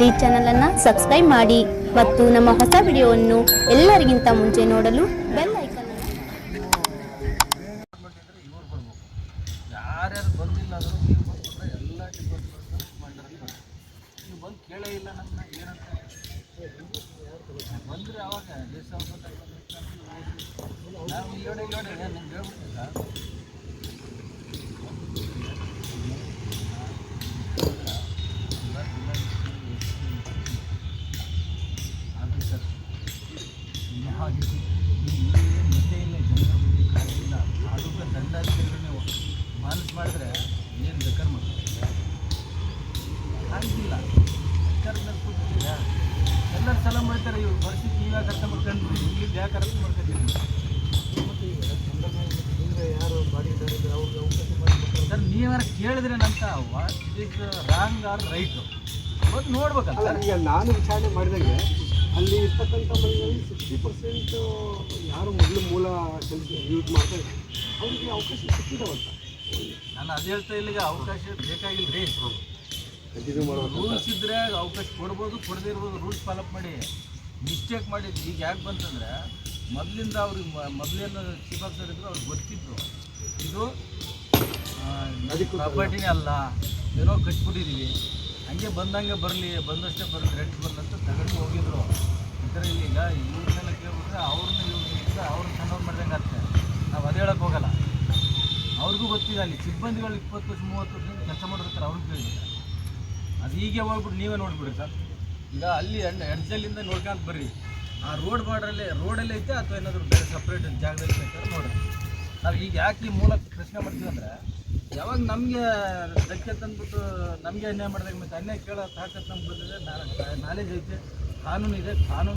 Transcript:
ಈ ಚಾನಲನ್ನು ಸಬ್ಸ್ಕ್ರೈಬ್ ಮಾಡಿ ಮತ್ತು ನಮ್ಮ ಹೊಸ ವಿಡಿಯೋವನ್ನು ಎಲ್ಲರಿಗಿಂತ ಮುಂಚೆ ನೋಡಲು ಬೆಲ್ ಐಕನ್ ಯಾರ್ಯಾರು ಅವಾಗ ಮತ್ತೆ ಇಲ್ಲ. ಜನರ ಕಾಣಿಸಿಲ್ಲ ಅದಕ್ಕೆ ದಂಡಾಧಿಕಾರಿಗಳು ನೀವು ಮಾನಸ್ ಮಾಡಿದ್ರೆ ಏನು ಬೇಕಾದ್ರೆ ಮಾಡ್ತಾರೆ ಆಗಿಲ್ಲ ಸರ್ಕಾರದಲ್ಲಿ ಕೂತಿದ್ದೀರಾ ಎಲ್ಲರೂ ಸಲ ಮಾಡ್ತಾರೆ ಇವ್ರು. ಪರಿಸ್ಥಿತಿ ನೀವೇ ಅರ್ಥ ಮಾಡ್ಕೊಂಡು ಇಲ್ಲಿ ಯಾಕೆ ಅರ್ಥ ಮಾಡ್ಕೊತೀರಿ? ಸರ್ ನೀವಾರ ಕೇಳಿದ್ರೆ ನಂತ what is wrong or right ಇವತ್ತು ನೋಡ್ಬೇಕಲ್ಲ ಈಗ ನಾನು ವಿಚಾರಣೆ ಮಾಡಿದಂಗೆ ಅಲ್ಲಿ ಇರ್ತಕ್ಕಂಥ ಮನೆಯಲ್ಲಿ ಸಿಕ್ಸ್ಟಿ ಪರ್ಸೆಂಟ್ ಯಾರು ಮೊದಲು ಮೂಲ ಕೆಲಸ ಯೂಸ್ ಮಾಡ್ತಾರೆ ಅವರಿಗೆ ಅವಕಾಶ ಸಿಕ್ಕಿದಾವಂತ. ನಾನು ಅದೇ ಹೇಳ್ತಾ ಇಲ್ಲ ಈಗ ಅವಕಾಶ ಬೇಕಾಗಿಲ್ಲ ರೀ ಕಂಟಿನ್ಯೂ ಮಾಡೋದು ರೂಲ್ಸ್ ಇದ್ದರೆ ಅವಕಾಶ ಕೊಡ್ಬೋದು ಕೊಡದೇ ಇರ್ಬೋದು ರೂಲ್ಸ್ ಫಾಲೋಪ್ ಮಾಡಿ. ಮಿಸ್ಟೇಕ್ ಮಾಡಿದ್ದು ಈಗ ಯಾಕೆ ಬಂತಂದ್ರೆ ಮೊದಲಿಂದ ಅವ್ರಿಗೆ ಮೊದಲೇನು ಚೀಫ್ ಆಫೀಸರ್ ಇದ್ರು ಅವ್ರಿಗೆ ಗೊತ್ತಿತ್ತು ಇದು ಪ್ರಾಪರ್ಟಿನೇ ಅಲ್ಲ ಏನೋ ಕಟ್ಬಿಟ್ಟಿದ್ದೀವಿ ಹಂಗೆ ಬಂದಂಗೆ ಬರಲಿ ಬಂದಷ್ಟೇ ಬರಲಿ ರೆಂಟ್ ಬರಲಿ ಅಂತ ತಗೊಂಡು ಇವ್ರನ್ನೆಲ್ಲ ಕೇಳ್ಬಿಟ್ರೆ ಅವ್ರನ್ನ ಇವ್ರನ್ನ ಅವ್ರನ್ನ ಸಣ್ಣವ್ರು ಮಾಡ್ದಂಗೆ ಆಗ್ತದೆ. ನಾವು ಅದೇ ಹೇಳಕ್ಕೆ ಹೋಗಲ್ಲ. ಅವ್ರಿಗೂ ಗೊತ್ತಿದೆ ಅಲ್ಲಿ ಸಿಬ್ಬಂದಿಗಳು ಇಪ್ಪತ್ತು ವರ್ಷ, ಮೂವತ್ತು ವರ್ಷ ಕೆಲಸ ಮಾಡಿರ್ತಾರೆ ಅವ್ರಿಗೆ ಕೇಳಿದ್ರೆ. ಅದು ಹೀಗೆ ಹೋಗ್ಬಿಟ್ಟು ನೀವೇ ನೋಡ್ಬಿಡಿ ಸರ್. ಈಗ ಅಲ್ಲಿ ಎಂಡ್ ಎಡ್ಜಲ್ಲಿಂದ ನೋಡ್ಕೊಂಡು ಬರ್ರಿ. ಆ ರೋಡ್ ಬಾರ್ಡ್ರಲ್ಲೇ ರೋಡಲ್ಲೇ ಐತೆ ಅಥವಾ ಏನಾದರೂ ಬೇರೆ ಸಪ್ರೇಟ್ ಜಾಗದಲ್ಲಿ ಬೇಕಾದ್ರೆ ನೋಡಿ ನಾವು ಈಗ ಯಾಕೆ ಈ ಮೂಲಕ ಪ್ರಶ್ನೆ ಮಾಡ್ತೀವಿ ಅಂದರೆ, ಯಾವಾಗ ನಮಗೆ ಧಕ್ಕೆ ತಂದ್ಬಿಟ್ಟು ನಮಗೆ ಅನ್ಯಾಯ ಮಾಡಿದಾಗ ಮತ್ತೆ ಅನ್ಯಾಯ ಕೇಳೋ ತಾಕತ್ತು ನಮ್ಗೆ ಬಂದಿದೆ ನಾಲೆಜ್ ಐತೆ, ಕಾನೂನು ಇದೆ, ಕಾನೂನು